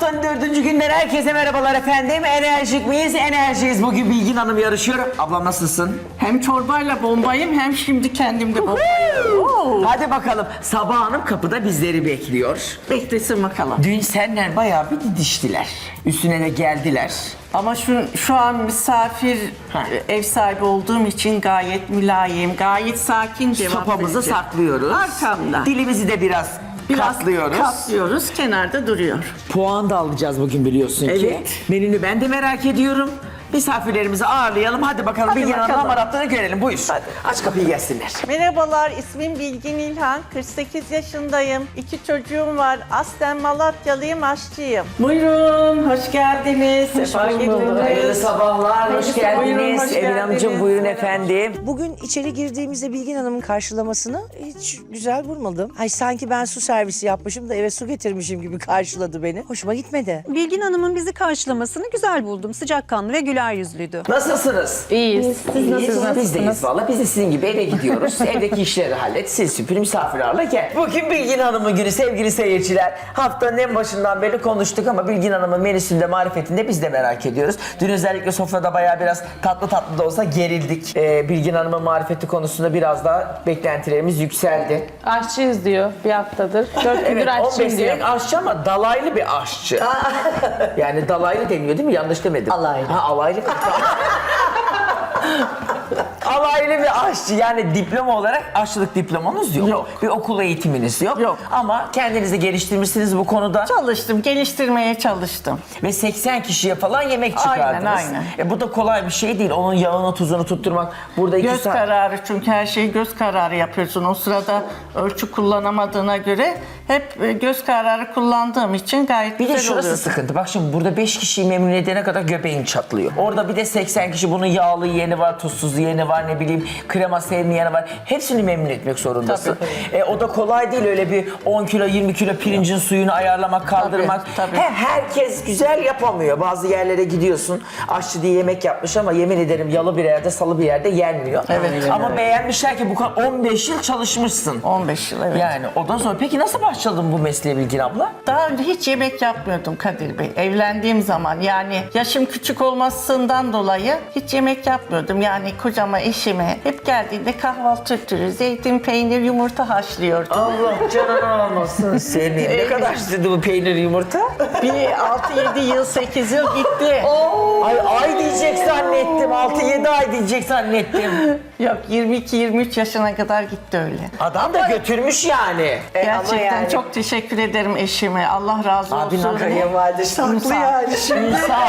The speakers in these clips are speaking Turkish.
Haftanın dördüncü günden herkese merhabalar efendim. Enerjik miyiz? Enerjiyiz. Bugün Bilgin Hanım yarışıyor. Ablam nasılsın? Hem çorbayla bombayım hem şimdi kendim de bombayım. Oo, Hadi bakalım. Sabah Hanım kapıda bizleri bekliyor. Beklesin bakalım. Dün senden bayağı bir didiştiler. Üstüne de geldiler. Ama şu, şu an misafir Ha. ev sahibi olduğum için gayet mülayim, gayet sakin cevap Sopamızı saklıyoruz. Arkamda. Dilimizi de biraz, Biraz katlıyoruz. katlıyoruz, kenarda duruyor. Puan da alacağız bugün biliyorsun ki. Evet. Menünü ben de merak ediyorum. Misafirlerimizi ağırlayalım. Hadi bakalım Hadi Bilgin Hanım bakalım. hamaratlarını görelim. Buyur. Aç kapıyı gelsinler. Merhabalar, ismim Bilgin İlhan. 48 yaşındayım. İki çocuğum var. Aslen Malatyalıyım, aşçıyım. Buyurun, hoş geldiniz. Sefa Hayırlı getirdiniz. sabahlar, hoş Buyurun, geldiniz. hoş Evin Hanımcığım geldiniz. buyurun efendim. Bugün içeri girdiğimizde Bilgin Hanım'ın karşılamasını hiç güzel bulmadım. Ay sanki ben su servisi yapmışım da eve su getirmişim gibi karşıladı beni. Hoşuma gitmedi. Bilgin Hanım'ın bizi karşılamasını güzel buldum. Sıcakkanlı ve güler yüzlüydü. Nasılsınız? İyiyiz. Siz nasılsınız? Biz deyiz valla. Biz de sizin gibi eve gidiyoruz. Evdeki işleri hallet. Sil süpür misafir ağırla gel. Bugün Bilgin Hanım'ın günü sevgili seyirciler. Haftanın en başından beri konuştuk ama Bilgin Hanım'ın menüsünde marifetinde biz de merak ediyoruz. Dün özellikle sofrada bayağı biraz tatlı tatlı da olsa gerildik. Ee, Bilgin Hanım'ın marifeti konusunda biraz daha beklentilerimiz yükseldi. Aşçıyız diyor bir haftadır. Dört gündür Evet 15 aşçıyım diyor. senelik aşçı ama dalaylı bir aşçı. yani dalaylı deniyor değil mi? Yanlış demedim. Alaylı. Ha alaylı. 이랬겠죠. alaylı bir aşçı yani diploma olarak aşçılık diplomanız yok. Yok. Bir okul eğitiminiz yok. Yok. Ama kendinizi geliştirmişsiniz bu konuda. Çalıştım, geliştirmeye çalıştım. Ve 80 kişiye falan yemek çıkardınız. Aynen, aynen. E, bu da kolay bir şey değil. Onun yağını tuzunu tutturmak. Burada iki Göz saat... kararı çünkü her şeyi göz kararı yapıyorsun. O sırada ölçü kullanamadığına göre hep e, göz kararı kullandığım için gayet Bir de güzel şurası oluyor. sıkıntı. Bak şimdi burada 5 kişiyi memnun edene kadar göbeğin çatlıyor. Orada bir de 80 kişi bunun yağlı yeni var, tuzsuz yeni var, ne bileyim krema sevmeyeni var. Hepsini memnun etmek zorundasın. E, o da kolay değil öyle bir 10 kilo 20 kilo pirincin suyunu ayarlamak, kaldırmak. tabii. He, herkes güzel yapamıyor. Bazı yerlere gidiyorsun. Aşçı diye yemek yapmış ama yemin ederim yalı bir yerde, salı bir yerde yenmiyor. Evet. Ama beğenmişler ki bu kadar 15 yıl çalışmışsın. 15 yıl evet. Yani ondan sonra peki nasıl başladın bu mesleğe Bilgin abla? Daha önce hiç yemek yapmıyordum Kadir Bey. Evlendiğim zaman yani yaşım küçük olmasından dolayı hiç yemek yapmıyordum. Yani kocama, eşime hep geldiğinde kahvaltı türü, zeytin, peynir, yumurta haşlıyordum. Allah canını almasın seni. ne kadar sürdü bu peynir yumurta? Bir 6-7 yıl, 8 yıl gitti. Ay ay diyecek zannettim. 6-7 ay diyecek zannettim. Yok 22-23 yaşına kadar gitti öyle. Adam da götürmüş yani. E, Gerçekten ama yani- çok teşekkür ederim eşime. Allah razı Abi olsun. Kayınvalidesi haklı İnsan. yani şimdi. İnsan.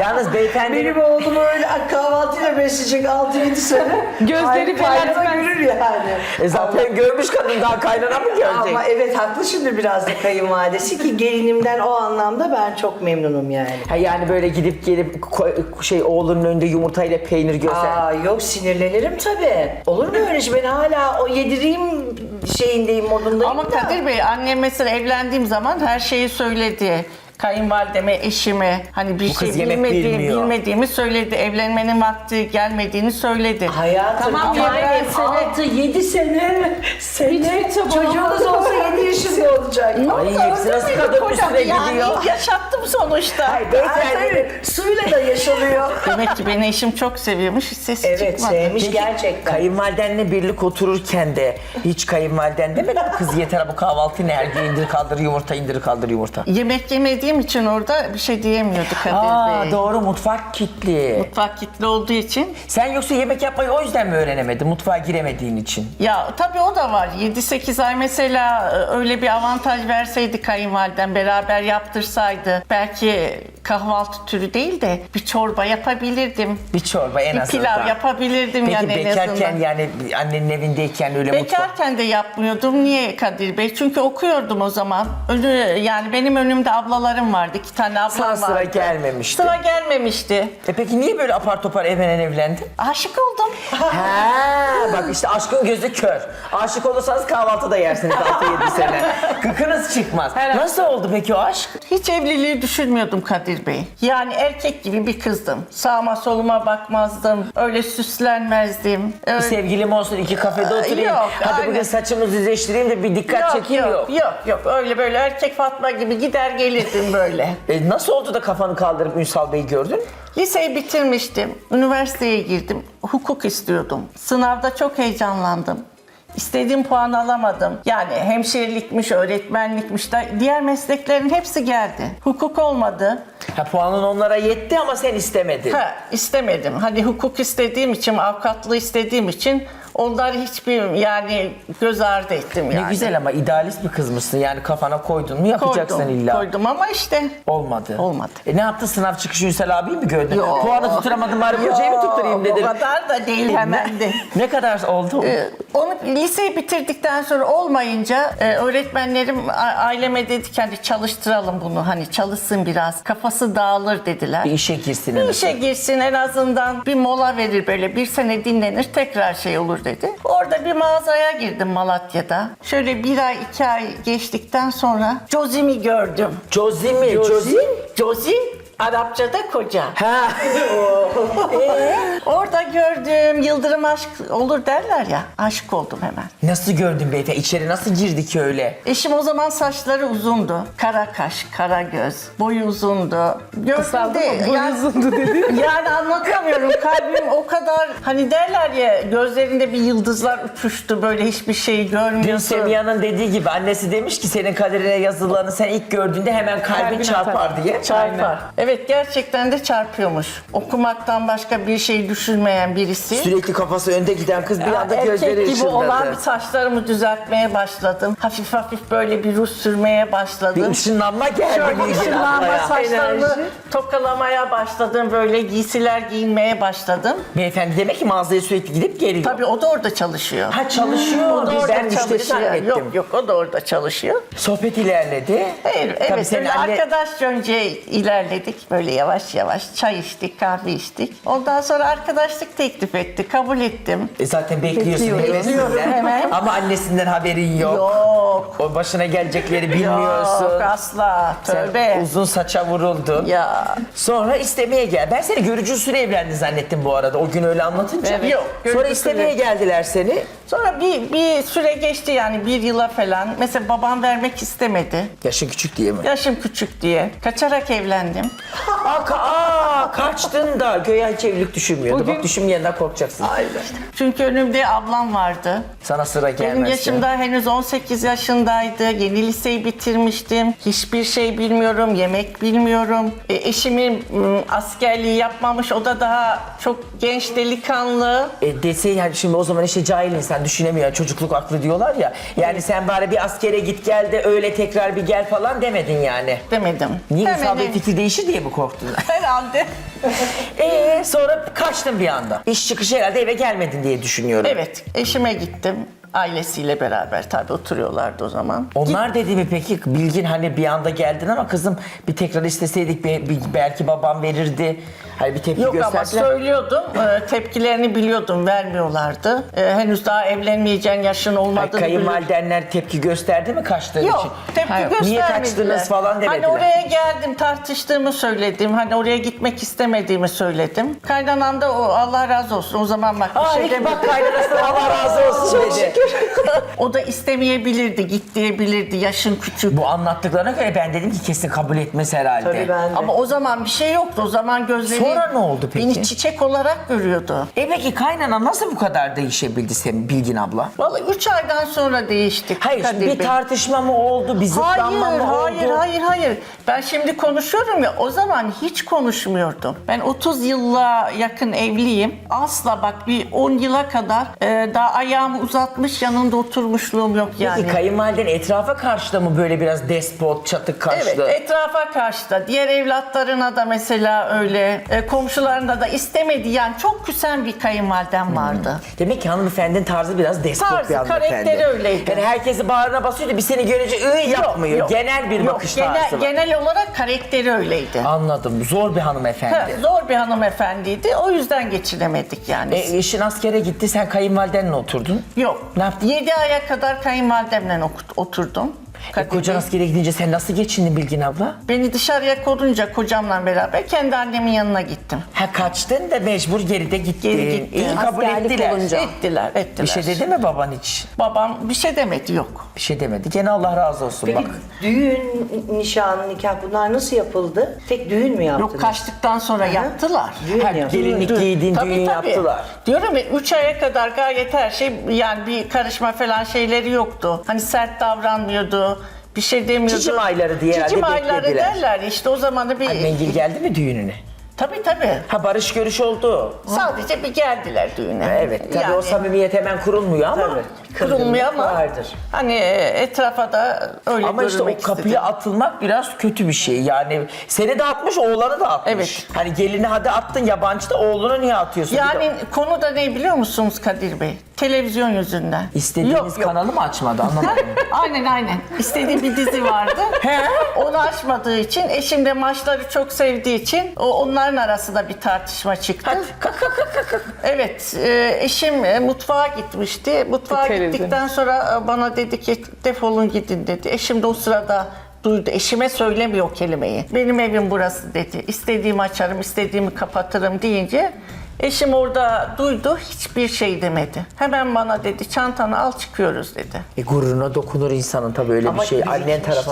Yalnız beyefendi... Benim oğlumu öyle kahvaltıyla besleyecek 6-7 sene. Gözleri kaynana fenertmez. görür yani. E zaten görmüş kadın daha kaynana mı görecek? Ama evet haklı şimdi biraz da kayınvalidesi ki gelinimden o anlamda ben çok memnunum yani. Ha yani böyle gidip gelip ko- şey oğlunun önünde yumurtayla peynir göster. Aa yok sinirlenirim tabii. Olur mu öyle şey? Ben hala o yedireyim şeyindeyim modundayım Ama da. Kadir Bey annem mesela evlendiğim zaman her şeyi söyledi. Kayınvalideme, eşime hani bir Bu kız şey yemek bilmediği, bilmiyor. bilmediğimi söyledi. Evlenmenin vakti gelmediğini söyledi. Hayatım Tamam, ama ya, ben seni- 6-7 sene, sene çocuğunuz olsa 7 yaşında olacak. Ay hepsi nasıl kadın üstüne yani gidiyor. yaşattım sonuçta. Ay, tabii, suyla da yaşanıyor. Demek ki beni eşim çok seviyormuş. Hiç sesi evet çıkmadı. sevmiş Peki, gerçekten. Kayınvalidenle birlik otururken de hiç kayınvaliden demedi mi kız yeter bu kahvaltı ne her gün indir kaldır yumurta indir kaldır yumurta. Yemek yemediğim için orada bir şey diyemiyordu Kadir Aa Bey. doğru mutfak kilitli. Mutfak kilitli olduğu için. Sen yoksa yemek yapmayı o yüzden mi öğrenemedin mutfağa giremediğin için? Ya tabii o da var. 7-8 ay mesela e, öyle bir avantaj verseydi kayınvaliden beraber yaptırsaydı. Belki kahvaltı türü değil de bir çorba yapabilirdim. Bir çorba en Bir azından. pilav yapabilirdim Peki yani en bekarken azından. yani annenin evindeyken öyle mutfak. Bekarken de yapmıyordum. Niye Kadir Bey? Çünkü okuyordum o zaman. Önü, yani benim önümde ablalarım vardı. iki tane ablam Sana vardı. sıra gelmemişti. Sıra gelmemişti. E peki niye böyle apar topar evlenen evlendin? Aşık oldum. Ha, bak işte aşkın gözü kör. Aşık olursanız kahvaltıda yersiniz 6-7 sene. Kıkınız çıkmaz. Nasıl oldu peki o aşk? Hiç evliliği düşünmüyordum Kadir Bey. Yani erkek gibi bir kızdım. Sağıma soluma bakmazdım. Öyle süslenmezdim. Öyle... Sevgilim olsun iki kafede oturayım. yok, Hadi bugün aynen. saçımı düzleştireyim de bir dikkat çekeyim yok. yok, yok, yok. Öyle böyle erkek Fatma gibi gider gelirdim böyle. E, nasıl oldu da kafanı kaldırıp Ünsal Bey'i gördün? Liseyi bitirmiştim. Üniversiteye girdim. Hukuk istiyordum. Sınavda çok heyecanlandım. İstediğim puan alamadım. Yani hemşirelikmiş, öğretmenlikmiş de diğer mesleklerin hepsi geldi. Hukuk olmadı. Ha, puanın onlara yetti ama sen istemedin. Ha istemedim. Hani hukuk istediğim için, avukatlığı istediğim için onları hiçbir yani göz ardı ettim yani. Ne güzel ama idealist bir kız mısın? Yani kafana koydun mu yapacaksın koydum, illa. koydum ama işte Olmadı. Olmadı. E ne yaptın sınav çıkışı Ünsal abiyi mi gördün? Yok. Puanı tutturamadım bari hocayı mı tutturayım dedin. O kadar da değil hemen de. Ne kadar oldu? Ee, Onu liseyi bitirdikten sonra olmayınca e, öğretmenlerim a- aileme dedi ki hani çalıştıralım bunu hani çalışsın biraz kafası dağılır dediler. bir işe girsin. Bir işe girsin en azından bir mola verir böyle bir sene dinlenir tekrar şey olur dedi. Orada bir mağazaya girdim Malatya'da. Şöyle bir ay iki ay geçtikten sonra Josimi gördüm. Jozi mi? Jozi? Josi Arapçada koca. Ha. Orada gördüm yıldırım aşk olur derler ya aşık oldum hemen. Nasıl gördün beyefendi? İçeri nasıl girdi ki öyle? Eşim o zaman saçları uzundu. Kara kaş, kara göz. Boyu uzundu. Kısaldı mı? Boyu yani- uzundu dedi. Yani anlatamıyorum. Kalbim o kadar hani derler ya gözlerinde bir yıldızlar uçuştu böyle hiçbir şey Dün görmüyorsun. Semiha'nın dediği gibi annesi demiş ki senin kaderine yazılanı sen ilk gördüğünde hemen kalbin Kalbin çarpar atar. diye. Çarpar. Evet gerçekten de çarpıyormuş. Okumaktan başka bir şey düşünmeyen birisi. Sürekli kafası önde giden kız bir anda gözleri Erkek gibi ışıldadı. olan bir saçlarımı düzeltmeye başladım. Hafif hafif böyle bir ruj sürmeye Bir başladım. ışınlanma geldi Şöyle Bilgin ışınlanma ablaya. saçlarımı Enerji. tokalamaya başladım. Böyle giysiler giyinmeye başladım. Beyefendi demek ki mağazaya sürekli gidip geliyor. Tabii o da orada çalışıyor. Ha çalışıyor. Biz orada ben müşteri zannettim. Yok yok o da orada çalışıyor. Sohbet ilerledi. Hayır, Tabii evet senin öyle anne- arkadaşça önce ilerledik. Böyle yavaş yavaş çay içtik, kahve içtik. Ondan sonra arkadaşlık teklif etti. Kabul ettim. E zaten bekliyorsun Bekliyorum. hevesinden. Hemen. Ama annesinden haberin yok. Yok. O başına gelecekleri bilmiyorsun. Yok asla. Sen Tövbe. uzun saça vuruldun. Ya. Sonra istemeye gel. Ben seni görücü usulü evlendin zannettim bu arada. O gün öyle anlatınca. Evet. Yok, Sonra görücü istemeye usulü. geldiler seni. Sonra bir, bir süre geçti yani bir yıla falan. Mesela babam vermek istemedi. Yaşın küçük diye mi? Yaşım küçük diye. Kaçarak evlendim. Aa, ka- aa, kaçtın da. Göğe hiç evlilik düşünmüyordu. Bugün- Bak düşünmeyenden korkacaksın. Çünkü önümde ablam vardı. Sana sıra gelmez. Benim yaşım daha henüz 18 yaşındaydı. Yeni liseyi bitirmiştim. Hiçbir şey bilmiyorum, yemek bilmiyorum. E, eşimin m, askerliği yapmamış. O da daha çok genç delikanlı. E, dese yani şimdi o zaman işte cahil insan düşünemiyor. Çocukluk aklı diyorlar ya. Yani sen bari bir askere git gel de öyle tekrar bir gel falan demedin yani. Demedim. Niye Demedim. insan bir fikir değişir diye mi korktun? Herhalde. Eee sonra kaçtın bir anda. İş çıkışı herhalde eve gelmedin diye düşünüyorum. Evet, eşime gittim. Ailesiyle beraber tabii oturuyorlardı o zaman. Onlar dedi mi peki Bilgin hani bir anda geldin ama kızım bir tekrar isteseydik bir, bir- belki babam verirdi. Hani bir tepki Yok ama gösterdiler. söylüyordum. e, tepkilerini biliyordum. Vermiyorlardı. E, henüz daha evlenmeyeceğin yaşın Ay, olmadığını biliyordum. kayınvalidenler tepki gösterdi mi kaçtığın için? Yok, tepki Ha, yok. göstermediler. Niye kaçtınız falan demediler. Hani oraya geldim, tartıştığımı söyledim. Hani oraya gitmek istemediğimi söyledim. Kaynanam da o Allah razı olsun. O zaman bak bir Aa, şey demedi. bak kaynanasına Allah razı olsun dedi. o da istemeyebilirdi, git diyebilirdi. Yaşın küçük. Bu anlattıklarına göre ben dedim ki kesin kabul etmez herhalde. Ama o zaman bir şey yoktu. O zaman gözleri Sonra ne oldu peki? beni çiçek olarak görüyordu. E peki kaynana nasıl bu kadar değişebildi senin Bilgin abla? Vallahi üç aydan sonra değiştik. Hayır Kadir bir Bey. tartışma mı oldu, bir Hayır, mı hayır, oldu? hayır, hayır. Ben şimdi konuşuyorum ya, o zaman hiç konuşmuyordum. Ben 30 yılla yakın evliyim. Asla bak bir 10 yıla kadar e, daha ayağımı uzatmış yanında oturmuşluğum yok yani. Peki kayınvaliden etrafa karşı da mı böyle biraz despot, çatık kaşlı? Evet, etrafa karşı da, diğer evlatlarına da mesela öyle, e, komşularına da istemedi. Yani çok küsen bir kayınvalidem vardı. Demek ki hanımefendinin tarzı biraz despot Tarzı, bir hanımefendi. karakteri öyleydi. Yani herkesi bağrına basıyordu, bir seni görünce ıı yapmıyor. yok. genel bir Yok, bakış genel, tarzı var. genel olarak karakteri öyleydi. Anladım. Zor bir hanımefendi. Ha, zor bir hanımefendiydi. O yüzden geçiremedik yani. E, eşin askere gitti, sen kayınvalidenle oturdun. Yok. Ne yaptın? 7 aya kadar kayınvalidemle oturdum. E, Kadir kocan Bey. askere gidince sen nasıl geçindin Bilgin abla? Beni dışarıya korunca kocamla beraber kendi annemin yanına gittim. Ha kaçtın da mecbur geride gittin. Geri gittim. İyi kabul Askerlik ettiler. olunca. Ettiler, ettiler. Bir şey dedi mi baban hiç? Babam bir şey demedi yok. Bir şey demedi. Gene Allah razı olsun Peki bak. düğün, nişan, nikah bunlar nasıl yapıldı? Tek düğün mü yaptınız? Yok kaçtıktan sonra yaptılar. Düğün Ha, yaptınız. gelinlik giydin, Tabii, düğün tabii. yaptılar. Diyorum ya 3 aya kadar gayet her şey yani bir karışma falan şeyleri yoktu. Hani sert davranmıyordu. Bir şey demiyordu. Cicim ayları diye Cicim ayları beklediler. derler işte o zamanı bir... Mengil geldi mi düğününe? Tabii tabii. Ha barış görüş oldu. Sadece bir geldiler düğüne. Evet tabii o samimiyet hemen kurulmuyor ama. Tabii. kurulmuyor ama vardır. hani etrafa da öyle Ama işte o kapıya istedim. atılmak biraz kötü bir şey. Yani seni de atmış, oğlanı da atmış. Evet. Hani gelini hadi attın yabancı da oğlunu niye atıyorsun? Bir de Yani konu da ne biliyor musunuz Kadir Bey? Televizyon yüzünden. İstediğiniz Yok, yok. kanalı mı açmadı anlamadım. Aynen aynen. İstediği bir dizi vardı. He? Onu açmadığı için, eşim de maçları çok sevdiği için o onların arasında bir tartışma çıktı. Evet, e, eşim e, mutfağa gitmişti. Mutfağa Televizyon. gittikten sonra e, bana dedi ki defolun gidin dedi. Eşim de o sırada duydu. Eşime söylemiyor o kelimeyi. Benim evim burası dedi. İstediğimi açarım, istediğimi kapatırım deyince eşim orada duydu. Hiçbir şey demedi. Hemen bana dedi çantanı al çıkıyoruz dedi. E gururuna dokunur insanın tabii öyle Ama bir şey. Annen tarafı.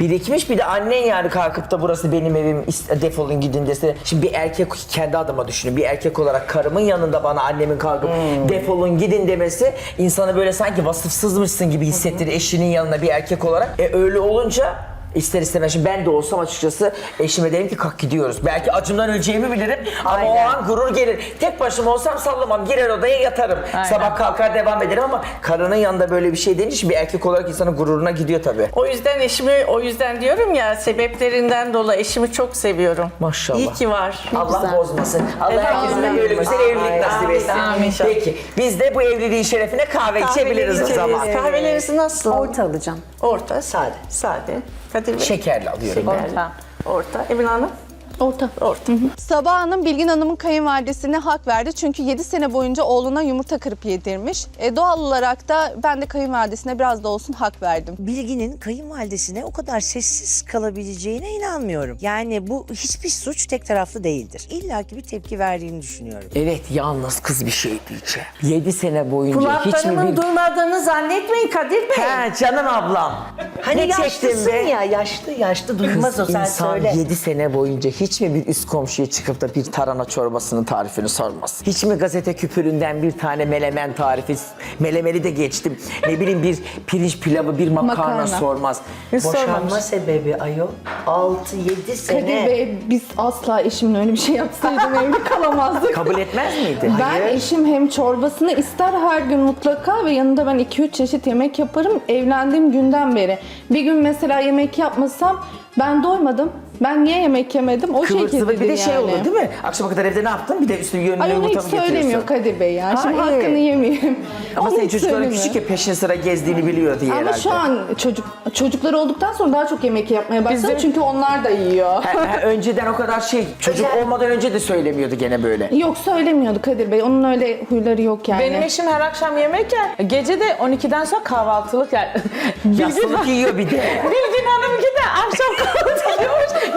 Birikmiş bir de annen yani kalkıp da burası benim evim defolun gidin dese. Şimdi bir erkek kendi adıma düşünün. Bir erkek olarak karımın yanında bana annemin kalkıp defolun gidin demesi insanı böyle sanki vasıfsızmışsın gibi hissettirir eşinin yanına bir erkek olarak. E öyle olunca İster istemez şimdi ben de olsam açıkçası eşime derim ki kalk gidiyoruz. Belki acımdan öleceğimi bilirim ama o Aynen. an gurur gelir. Tek başıma olsam sallamam girer odaya yatarım. Aynen. Sabah kalkar devam ederim ama karının yanında böyle bir şey deyince şimdi bir erkek olarak insanın gururuna gidiyor tabii. O yüzden eşimi, o yüzden diyorum ya sebeplerinden dolayı eşimi çok seviyorum. Maşallah. İyi ki var. Allah bozmasın. Allah Evet, herkese böyle güzel evlilik nasip etsin. amin inşallah. Peki biz de bu evliliğin şerefine kahve içebiliriz o zaman. Kahveleriniz nasıl? Orta alacağım. Orta, sade. Sade. Kadir Bey. Şekerli alıyorum ben. Orta. Orta. Emin Hanım. Orta. Orta. Sabah Hanım Bilgin Hanım'ın kayınvalidesine hak verdi. Çünkü 7 sene boyunca oğluna yumurta kırıp yedirmiş. E, doğal olarak da ben de kayınvalidesine biraz da olsun hak verdim. Bilginin kayınvalidesine o kadar sessiz kalabileceğine inanmıyorum. Yani bu hiçbir suç tek taraflı değildir. İlla ki bir tepki verdiğini düşünüyorum. Evet yalnız kız bir şey diyeceğim. 7 sene boyunca hiç mi Kulaklarımın bir... duymadığını zannetmeyin Kadir Bey. He canım ablam. Hani yaşlısın be? ya yaşlı yaşlı duymaz o sen insan söyle. 7 sene boyunca hiç mi bir üst komşuya çıkıp da bir tarhana çorbasının tarifini sormaz? Hiç mi gazete küpüründen bir tane melemen tarifi, melemeli de geçtim. Ne bileyim bir pirinç pilavı, bir makarna, Makarna. sormaz. Hiç Boşanma sormamış. sebebi ayol 6-7 sene. Kadir Bey biz asla eşimle öyle bir şey yapsaydım evli kalamazdık. Kabul etmez miydi? Ben eşim hem çorbasını ister her gün mutlaka ve yanında ben 2-3 çeşit yemek yaparım evlendiğim günden beri. Bir gün mesela yemek yapmasam ben doymadım. Ben niye yemek yemedim? O zıvır şekildedir bir de şey yani. olur değil mi? Akşama kadar evde ne yaptın? Bir de üstüne yönüne Ay onu hiç yumurta mı söylemiyor getiriyorsun? Kadir Bey ya. Ha, Şimdi iyi. hakkını yemeyeyim. Ama Onu senin hiç çocukların söylemiyor. küçük ya peşin sıra gezdiğini biliyor diye Ama herhalde. şu an çocuk çocukları olduktan sonra daha çok yemek yapmaya başladım Bizim- çünkü onlar da yiyor. Ha, ha, önceden o kadar şey, çocuk olmadan önce de söylemiyordu gene böyle. Yok söylemiyordu Kadir Bey. Onun öyle huyları yok yani. Benim eşim her akşam yemek yer. Gece de 12'den sonra kahvaltılık yer. Bilgin, Yastık yiyor bir de. Bilgin Hanım'ınki de akşam kahvaltı.